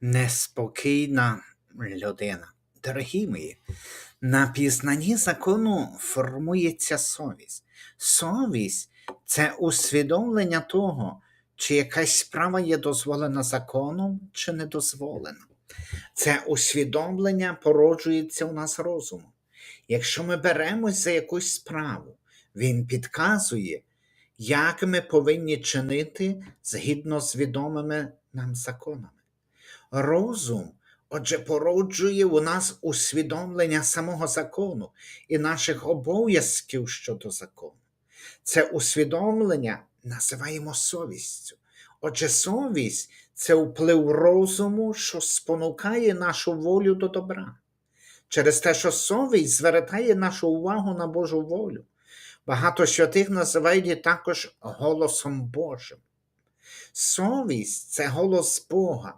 неспокійна людина. Дорогі мої, на пізнанні закону формується совість. Совість це усвідомлення того, чи якась справа є дозволена законом, чи не дозволена. Це усвідомлення породжується у нас розумом. Якщо ми беремось за якусь справу, він підказує, як ми повинні чинити згідно з відомими нам законами. Розум, отже, породжує у нас усвідомлення самого закону і наших обов'язків щодо закону. Це усвідомлення називаємо совістю. Отже, совість це вплив розуму, що спонукає нашу волю до добра. Через те, що совість звертає нашу увагу на Божу волю. Багато святих називають її також голосом Божим. Совість це голос Бога,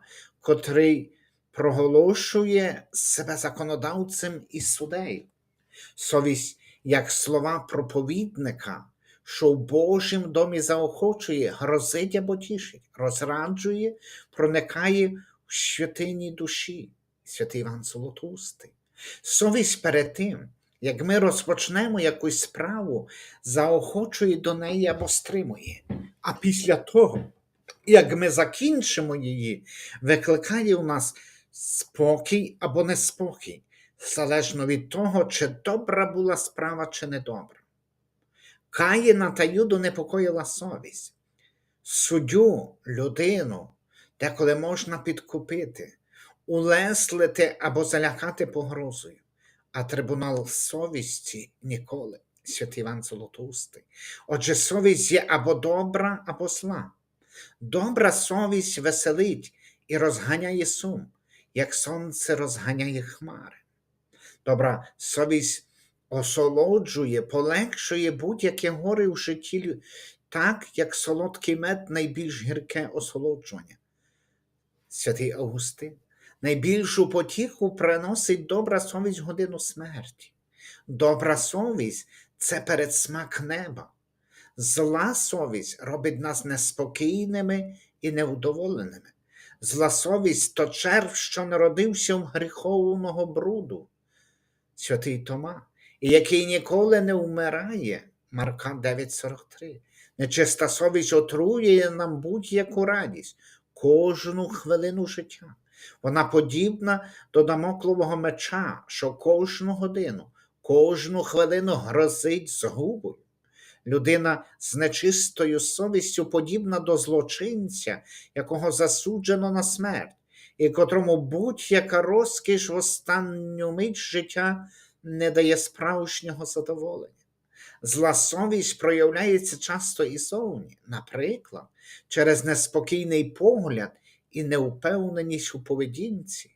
котрий проголошує себе законодавцем і судею. Совість як слова проповідника, що в Божім домі заохочує, грозить або тішить, розраджує, проникає в святині душі, святий Іван Золотустий. Совість перед тим, як ми розпочнемо якусь справу, заохочує до неї або стримує. А після того, як ми закінчимо її, викликає у нас спокій або неспокій, залежно від того, чи добра була справа, чи недобра. Каїна та Юду непокоїла совість. Суддю, людину, деколи можна підкупити, улеслити або залякати погрозою, а трибунал совісті ніколи, святий Іван Золотустий. Отже, совість є або добра, або зла. Добра совість веселить і розганяє сум, як сонце розганяє хмари. Добра совість осолоджує, полегшує будь-яке горе в житті, так як солодкий мед найбільш гірке осолоджування. Святий Августин, найбільшу потіху приносить добра совість годину смерті. Добра совість це передсмак неба. Зла совість робить нас неспокійними і невдоволеними. Зла совість то черв, що народився в гріховного бруду, святий Тома, і який ніколи не вмирає, Марка 9,43. Нечиста совість отруює нам будь-яку радість, кожну хвилину життя. Вона подібна до дамоклового меча, що кожну годину, кожну хвилину грозить згубою. Людина з нечистою совістю подібна до злочинця, якого засуджено на смерть, і котрому будь-яка розкіш в останню мить життя не дає справжнього задоволення. Зла совість проявляється часто і зовні, наприклад, через неспокійний погляд і неупевненість у поведінці.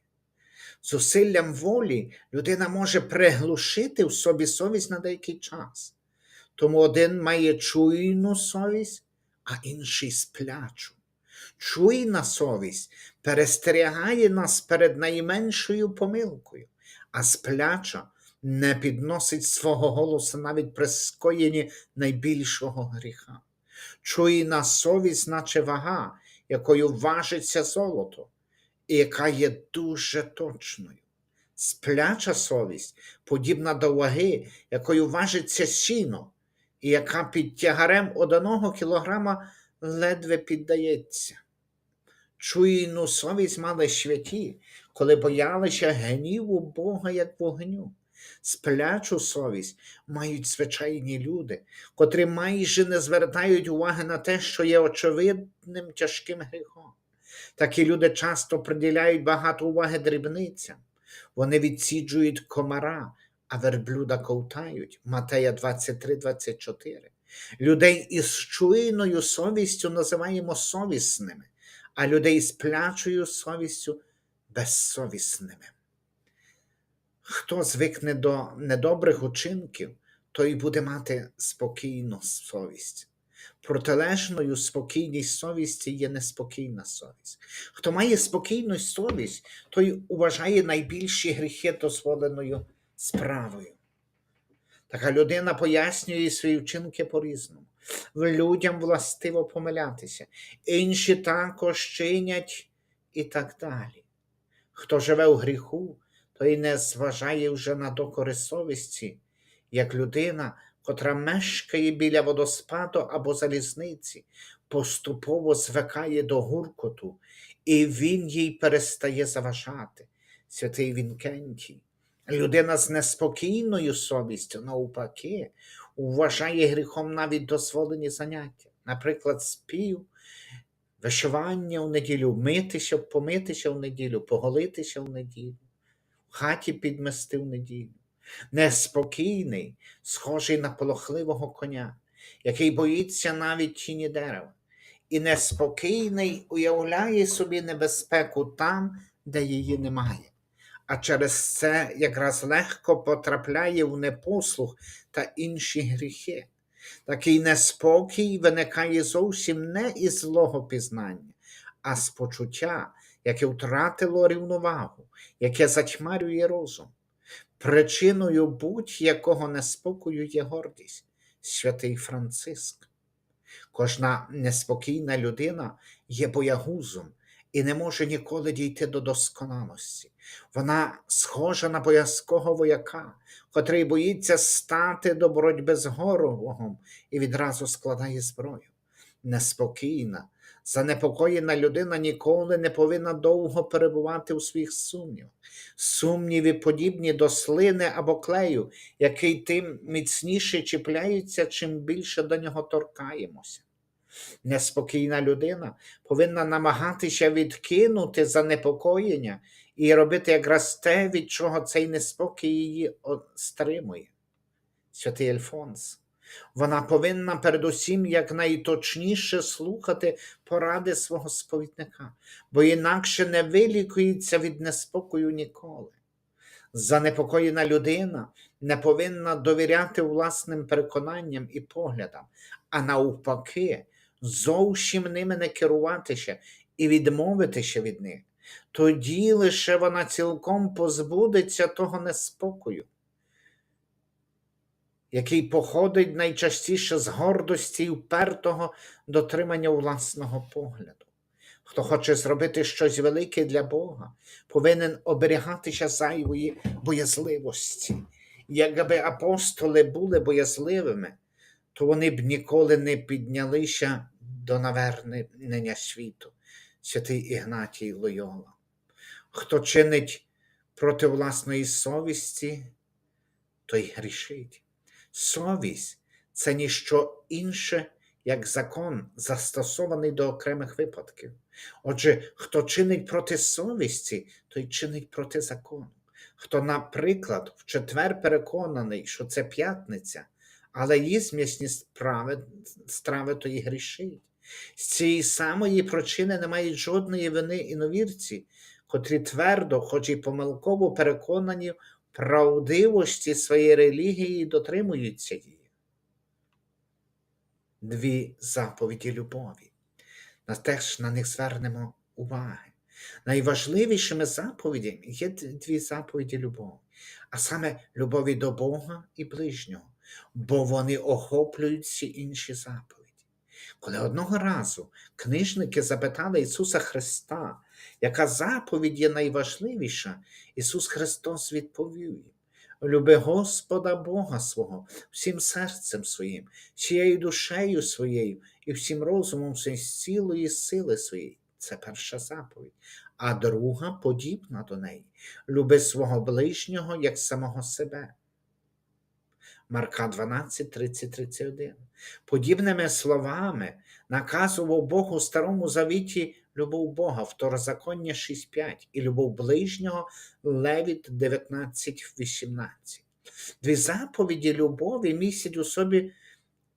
Зусиллям волі людина може приглушити в собі совість на деякий час. Тому один має чуйну совість, а інший сплячу. Чуйна совість перестерігає нас перед найменшою помилкою, а спляча не підносить свого голосу навіть при скоєнні найбільшого гріха. Чуйна совість, наче вага, якою важиться золото, і яка є дуже точною. Спляча совість подібна до ваги, якою важиться сіно, і яка під тягарем одного кілограма ледве піддається. Чуйну совість мали святі, коли боялися гніву Бога як вогню. Сплячу совість мають звичайні люди, котрі майже не звертають уваги на те, що є очевидним тяжким гріхом. Такі люди часто приділяють багато уваги дрібницям, вони відсіджують комара, а верблюда ковтають. Матея 23, 24. Людей із чуйною совістю називаємо совісними, а людей з плячою совістю безсовісними. Хто звикне до недобрих учинків, той буде мати спокійну совість. Протилежною спокійність совісті є неспокійна совість. Хто має спокійну совість, той вважає найбільші гріхи дозволеною справою. Така людина пояснює свої вчинки по-різному. Людям властиво помилятися, інші також чинять і так далі. Хто живе у гріху, той не зважає вже на докори совісті, як людина, котра мешкає біля водоспаду або залізниці, поступово звикає до гуркоту, і він їй перестає заважати. Святий Вінкентій. Людина з неспокійною совістю, навпаки, вважає гріхом навіть дозволені заняття, наприклад, спів, вишивання в неділю, митися, помитися в неділю, поголитися в неділю, в хаті підмести в неділю. Неспокійний, схожий на полохливого коня, який боїться навіть тіні дерева, і неспокійний уявляє собі небезпеку там, де її немає. А через це якраз легко потрапляє в непослух та інші гріхи. Такий неспокій виникає зовсім не із злого пізнання, а з почуття, яке втратило рівновагу, яке затьмарює розум. Причиною будь-якого неспокою є гордість, святий Франциск. Кожна неспокійна людина є боягузом і не може ніколи дійти до досконалості. Вона схожа на боязкого вояка, котрий боїться стати до боротьби з ворогом і відразу складає зброю. Неспокійна, занепокоєна людина ніколи не повинна довго перебувати у своїх сумнівах. Сумніви подібні до слини або клею, який тим міцніше чіпляється, чим більше до нього торкаємося. Неспокійна людина повинна намагатися відкинути занепокоєння і робити якраз те, від чого цей неспокій її стримує. Святий Альфонс. Вона повинна передусім якнайточніше слухати поради свого сповідника, бо інакше не вилікується від неспокою ніколи. Занепокоєна людина не повинна довіряти власним переконанням і поглядам, а навпаки, зовсім ними не керуватися і відмовитися від них. Тоді лише вона цілком позбудеться того неспокою, який походить найчастіше з гордості і впертого дотримання власного погляду. Хто хоче зробити щось велике для Бога, повинен оберігатися зайвої боязливості. Якби апостоли були боязливими, то вони б ніколи не піднялися до навернення світу, святий Ігнатій Лойола. Хто чинить проти власної совісті, той грішить. Совість це ніщо інше, як закон, застосований до окремих випадків. Отже, хто чинить проти совісті, той чинить проти закону. Хто, наприклад, в четвер переконаний, що це п'ятниця, але їсть м'ясні страви, страви то й грішить. З цієї самої причини не мають жодної вини іновірці, котрі твердо, хоч і помилково переконані в правдивості своєї релігії дотримуються її. Дві заповіді любові. Нас теж на них звернемо уваги. Найважливішими заповідями є дві заповіді любові, а саме любові до Бога і ближнього, бо вони охоплюють всі інші заповіді. Коли одного разу книжники запитали Ісуса Христа, яка заповідь є найважливіша, Ісус Христос відповів їм: Люби Господа Бога свого всім серцем своїм, всією душею своєю і всім розумом з цілої сили своєї. Це перша заповідь. А друга подібна до неї. Люби свого ближнього як самого себе. Марка 12, 30, 31. Подібними словами наказував Бог у Старому Завіті любов Бога, Второзаконня 6.5 і любов ближнього Левіт 19.18. Дві заповіді любові містять у собі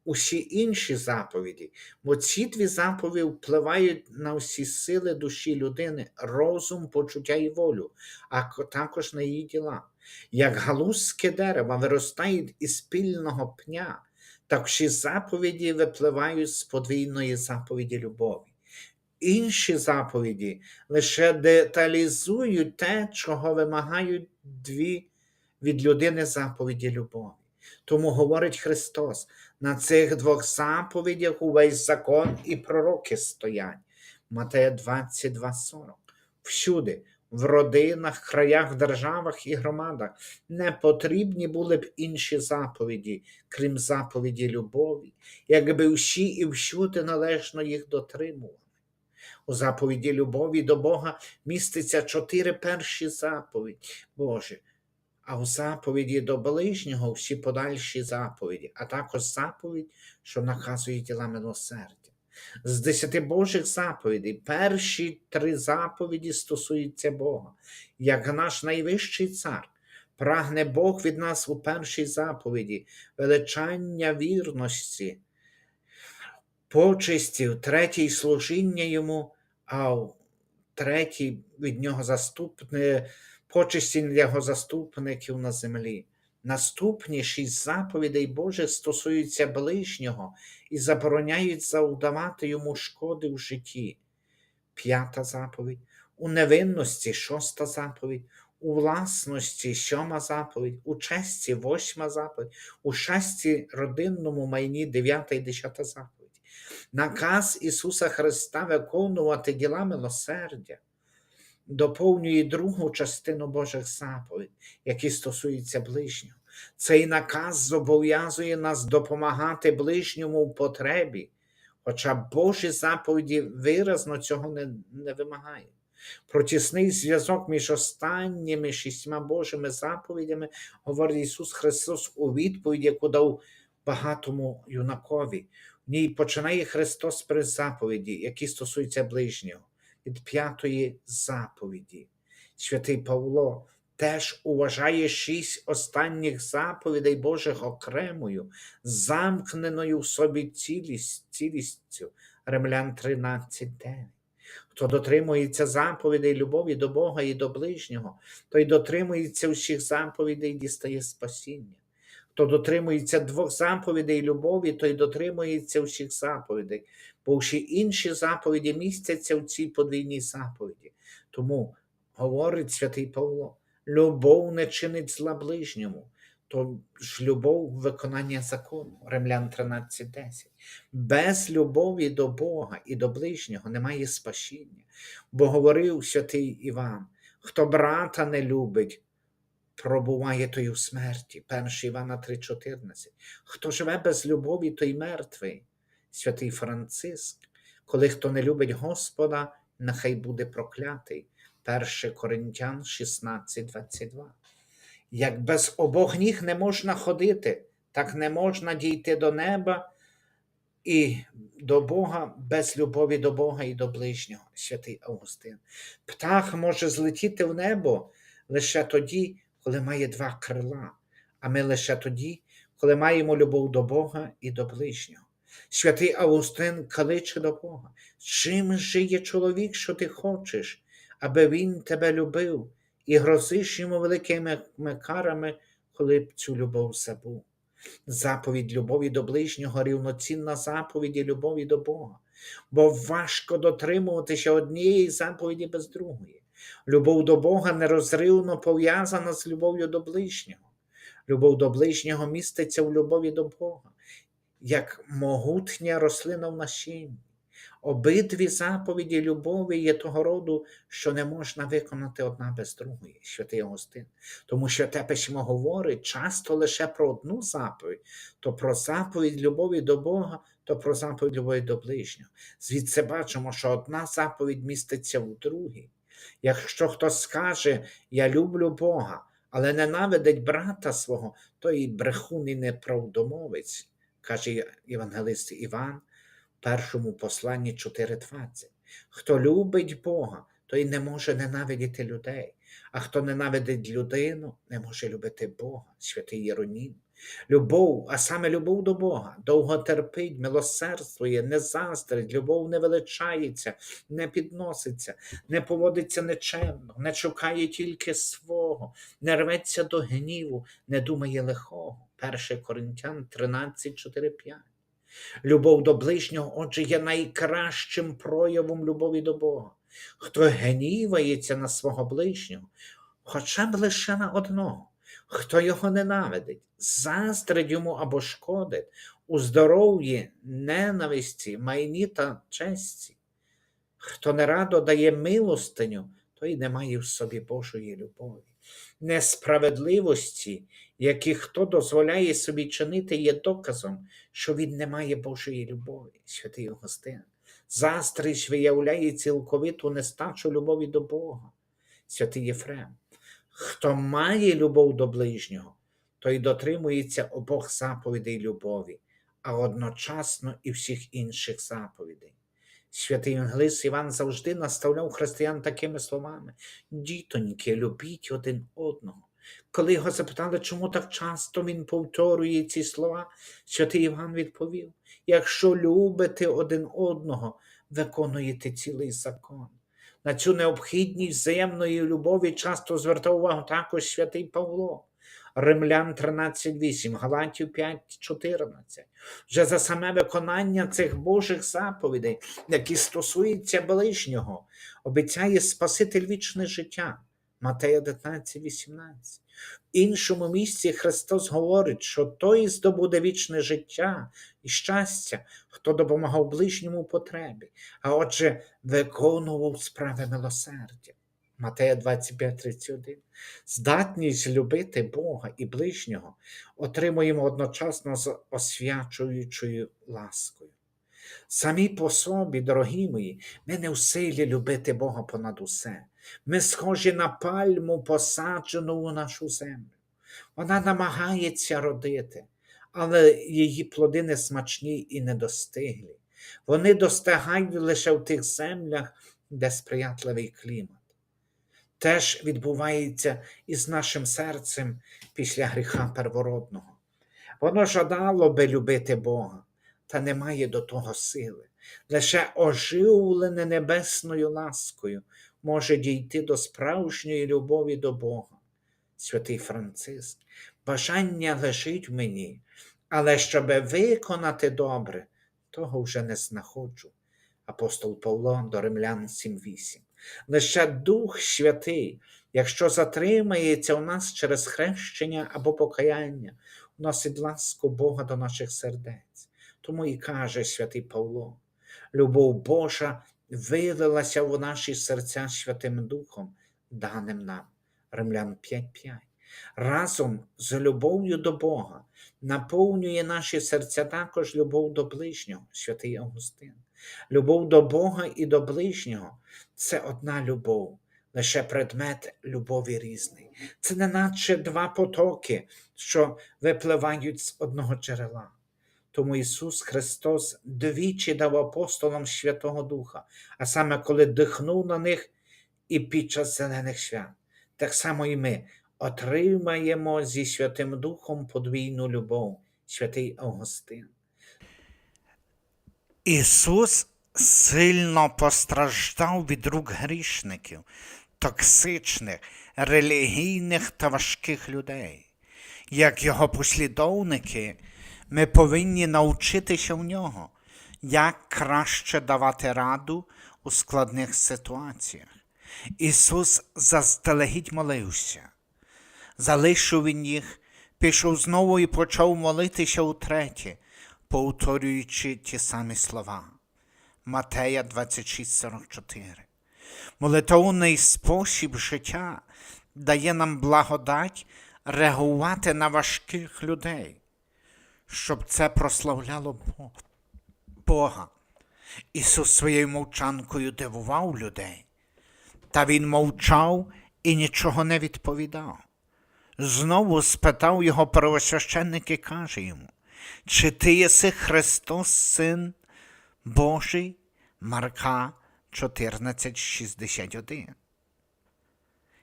усі інші заповіді, бо ці дві заповіді впливають на всі сили душі людини, розум, почуття і волю, а також на її діла. Як галузьке дерево виростають із спільного пня, так всі заповіді випливають з подвійної заповіді любові. Інші заповіді лише деталізують те, чого вимагають дві від людини заповіді любові. Тому говорить Христос, на цих двох заповідях увесь закон і пророки стоять. Матея 22:40. Всюди, в родинах, краях, державах і громадах не потрібні були б інші заповіді, крім заповіді любові, якби всі і всюди належно їх дотримували. У заповіді любові до Бога міститься чотири перші заповіді Боже, а у заповіді до ближнього всі подальші заповіді, а також заповідь, що наказує діла милосердя. З десяти Божих заповідей перші три заповіді стосуються Бога, як наш найвищий цар. Прагне Бог від нас у першій заповіді величання вірності, почесті, в третій служіння йому, а в третій від нього заступне, почесті його заступників на землі. Наступні шість заповідей Божих стосуються ближнього і забороняють завдавати йому шкоди в житті. П'ята заповідь, у невинності шоста заповідь, у власності сьома заповідь, у честі восьма заповідь, у щасті родинному майні дев'ята і десята заповідь. Наказ Ісуса Христа виконувати діла милосердя доповнює другу частину Божих заповідь, які стосуються ближнього. Цей наказ зобов'язує нас допомагати ближньому в потребі, хоча Божі заповіді виразно цього не, не вимагають. Про тісний зв'язок між останніми шістьма Божими заповідями говорить Ісус Христос у відповіді, яку дав багатому юнакові. В ній починає Христос при заповіді, які стосуються ближнього, від п'ятої заповіді. Святий Павло теж уважає шість останніх заповідей Божих окремою, замкненою в собі цілість, цілістю. Римлян 13.9. Хто дотримується заповідей любові до Бога і до ближнього, той дотримується всіх заповідей і дістає спасіння. Хто дотримується двох заповідей любові, той дотримується всіх заповідей, бо всі інші заповіді містяться в цій подвійній заповіді. Тому говорить святий Павло, любов не чинить зла ближньому, то ж любов виконання закону. Римлян 13.10. Без любові до Бога і до ближнього немає спасіння. Бо говорив святий Іван, хто брата не любить, пробуває той у смерті. 1 Івана 3,14. Хто живе без любові, той мертвий. Святий Франциск, коли хто не любить Господа, нехай буде проклятий. 1 Коринтян 16,22. Як без обох ніг не можна ходити, так не можна дійти до неба і до Бога без любові до Бога і до ближнього, святий Августин. Птах може злетіти в небо лише тоді, коли має два крила, а ми лише тоді, коли маємо любов до Бога і до ближнього. Святий Августин кличе до Бога. Чим жиє чоловік, що ти хочеш, аби він тебе любив, і грозиш йому великими карами, коли б цю любов забув. Заповідь любові до ближнього рівноцінна заповіді любові до Бога, бо важко дотримуватися однієї заповіді без другої. Любов до Бога нерозривно пов'язана з любов'ю до ближнього. Любов до ближнього міститься в любові до Бога, як могутня рослина в насінні. Обидві заповіді любові є того роду, що не можна виконати одна без другої, святий Августин. Тому що те письмо говорить часто лише про одну заповідь, то про заповідь любові до Бога, то про заповідь любові до ближнього. Звідси бачимо, що одна заповідь міститься в другій. Якщо хтось скаже, я люблю Бога, але ненавидить брата свого, то і брехун і неправдомовець, каже євангелист Іван в першому посланні 4.20. Хто любить Бога, той не може ненавидіти людей, а хто ненавидить людину, не може любити Бога, святий Єронім. Любов, а саме любов до Бога, довго терпить, милосердствує, не заздрить, любов не величається, не підноситься, не поводиться нечемно, не шукає тільки свого, не рветься до гніву, не думає лихого. 1 Коринтян 13, 4, 5. Любов до ближнього, отже, є найкращим проявом любові до Бога. Хто гнівається на свого ближнього, хоча б лише на одного, хто його ненавидить, заздрить йому або шкодить у здоров'ї, ненависті, майні та честі, хто не радо дає милостиню, той не має в собі Божої любові. Несправедливості, які хто дозволяє собі чинити, є доказом, що він не має Божої любові, святий Августин. Застріч виявляє цілковиту нестачу любові до Бога, святий Єфрем. Хто має любов до ближнього, той дотримується обох заповідей любові, а одночасно і всіх інших заповідей. Святий Євангелист Іван завжди наставляв християн такими словами: Дітоньки, любіть один одного. Коли його запитали, чому так часто він повторює ці слова, святий Іван відповів: якщо любите один одного, виконуєте цілий закон. На цю необхідність взаємної любові часто звертав увагу також святий Павло. Римлян 13.8, Галатів 5.14. Вже за саме виконання цих Божих заповідей, які стосуються ближнього, обіцяє Спаситель вічне життя. Матея 19.18. В іншому місці Христос говорить, що той здобуде вічне життя і щастя, хто допомагав ближньому потребі, а отже, виконував справи милосердя. Матея 25.31. Здатність любити Бога і ближнього отримуємо одночасно з освячуючою ласкою. Самі по собі, дорогі мої, ми не в силі любити Бога понад усе. Ми схожі на пальму, посаджену у нашу землю. Вона намагається родити, але її плоди не смачні і недостиглі. Вони достигають лише в тих землях, де сприятливий клімат. Теж відбувається і з нашим серцем після гріха первородного. Воно жадало би любити Бога, та не має до того сили. Лише оживлене небесною ласкою може дійти до справжньої любові до Бога. Святий Франциск, бажання лежить в мені, але щоб виконати добре, того вже не знаходжу. Апостол Павло до Римлян 7.8. Лише Дух Святий, якщо затримається у нас через хрещення або покаяння, вносить ласку Бога до наших сердець. Тому і каже святий Павло: любов Божа вилилася в наші серця Святим Духом, даним нам. Римлян 5.5. Разом з любов'ю до Бога наповнює наші серця також любов до ближнього, святий Августин. Любов до Бога і до ближнього це одна любов, лише предмет любові різний. Це не наче два потоки, що випливають з одного джерела. Тому Ісус Христос двічі дав апостолам Святого Духа, а саме коли дихнув на них і під час зелених свят. Так само і ми отримаємо зі Святим Духом подвійну любов, святий Августин. Ісус сильно постраждав від рук грішників, токсичних, релігійних та важких людей. Як його послідовники, ми повинні навчитися в нього, як краще давати раду у складних ситуаціях. Ісус заздалегідь молився, залишив він їх, пішов знову і почав молитися утретє, повторюючи ті самі слова. Матея 26,44. Молитовний спосіб життя дає нам благодать реагувати на важких людей, щоб це прославляло Бога. Ісус своєю мовчанкою дивував людей, та Він мовчав і нічого не відповідав. Знову спитав його первосвященник і каже йому, чи ти єси Христос, Син Божий? Марка 14,61.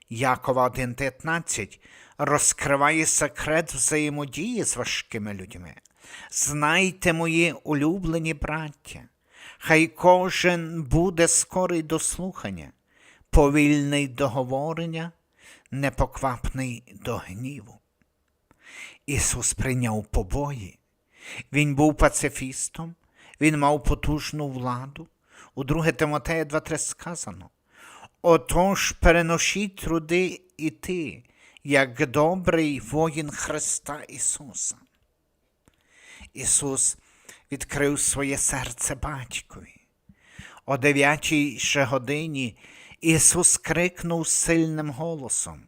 Якова 1,19 розкриває секрет взаємодії з важкими людьми. Знайте, мої улюблені браття, хай кожен буде скорий до слухання, повільний до говорення, непоквапний до гніву. Ісус прийняв побої, Він був пацифістом, Він мав потужну владу. У 2 Тимотея 2.3 сказано. Отож переношіть труди і ти, як добрий воїн Христа Ісуса. Ісус відкрив своє серце батькові. О дев'ятій ще годині Ісус крикнув сильним голосом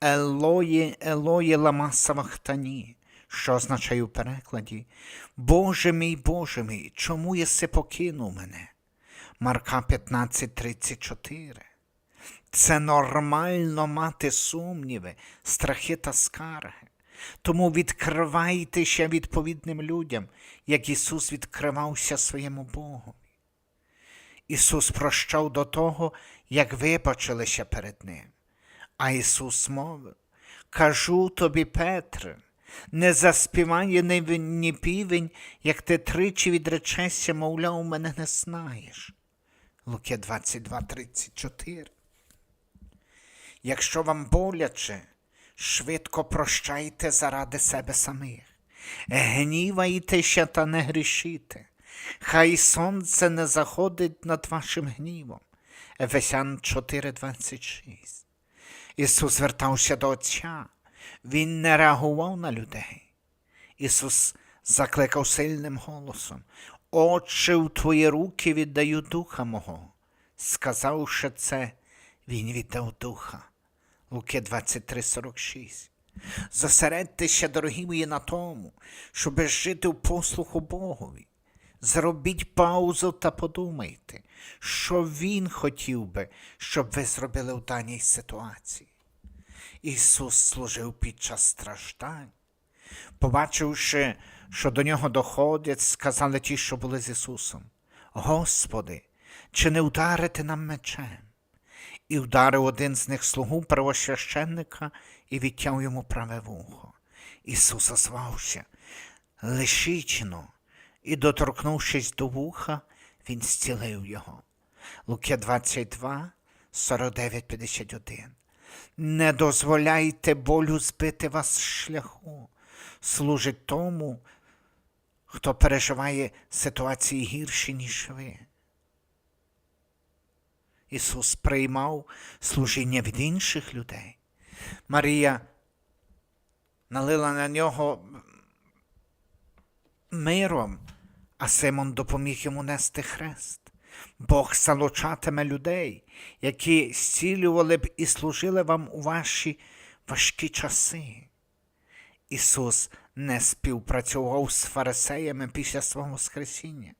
Елої, Елої лама савахтані, що означає у перекладі Боже мій, Боже мій, чому єси покинув мене? Марка 15:34. Це нормально мати сумніви, страхи та скарги. Тому відкривайте ще відповідним людям, як Ісус відкривався своєму Богу. Ісус прощав до того, як вибачилися перед Ним. А Ісус мовив, кажу тобі, Петре, не заспіває ні, півень, як ти тричі відречешся, мовляв, мене не знаєш. Луки 22, 34. Якщо вам боляче, швидко прощайте заради себе самих. Гнівайтеся та не грішите. Хай сонце не заходить над вашим гнівом. Ефесян 4:26. Ісус звертався до Отця. Він не реагував на людей. Ісус закликав сильним голосом: Отче, в твої руки віддаю духа мого. Сказавши це, Він віддав духа. Луки 23:46. Зосередьтеся, дорогі мої, на тому, щоб жити в послуху Богові. Зробіть паузу та подумайте, що Він хотів би, щоб ви зробили в даній ситуації. Ісус служив під час страждань. Побачивши, що до нього доходять, сказали ті, що були з Ісусом: Господи, чи не вдарити нам мечем? І вдарив один з них слугу первосвященника і відтяв йому праве вухо. Ісус озвався лишично, і, доторкнувшись до вуха, він зцілив його. Луки 22, 49, 51. Не дозволяйте болю збити вас з шляху. Служить тому, хто переживає ситуації гірші, ніж ви. Ісус приймав служіння від інших людей. Марія налила на нього миром, а Симон допоміг йому нести хрест. Бог залучатиме людей, які зцілювали б і служили вам у ваші важкі часи. Ісус не співпрацював з фарисеями після свого Воскресіння.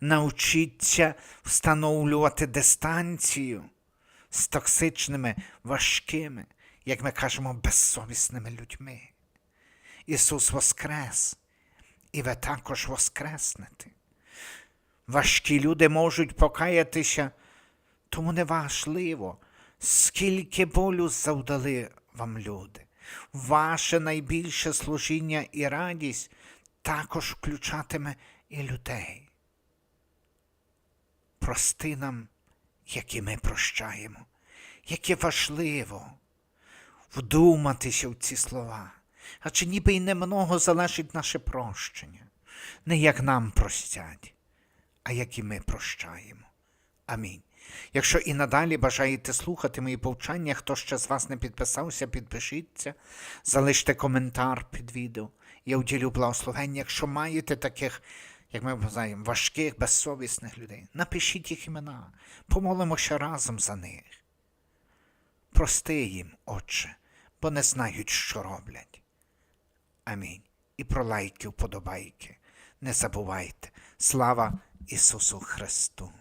Навчіться встановлювати дистанцію з токсичними, важкими, як ми кажемо, безсовісними людьми. Ісус воскрес, і ви також воскреснете. Важкі люди можуть покаятися, тому не важливо, скільки болю завдали вам люди. Ваше найбільше служіння і радість також включатиме і людей. Прости нам, як і ми прощаємо, яке важливо вдуматися в ці слова, адже ніби й немного залежить наше прощення, не як нам простять, а як і ми прощаємо. Амінь. Якщо і надалі бажаєте слухати мої повчання, хто ще з вас не підписався, підпишіться, залиште коментар під відео. Я уділю благословення. Якщо маєте таких, як ми знаємо, важких, безсовісних людей, напишіть їх імена, помолимося разом за них. Прости їм, Отче, бо не знають, що роблять. Амінь. І про лайки, вподобайки. Не забувайте. Слава Ісусу Христу!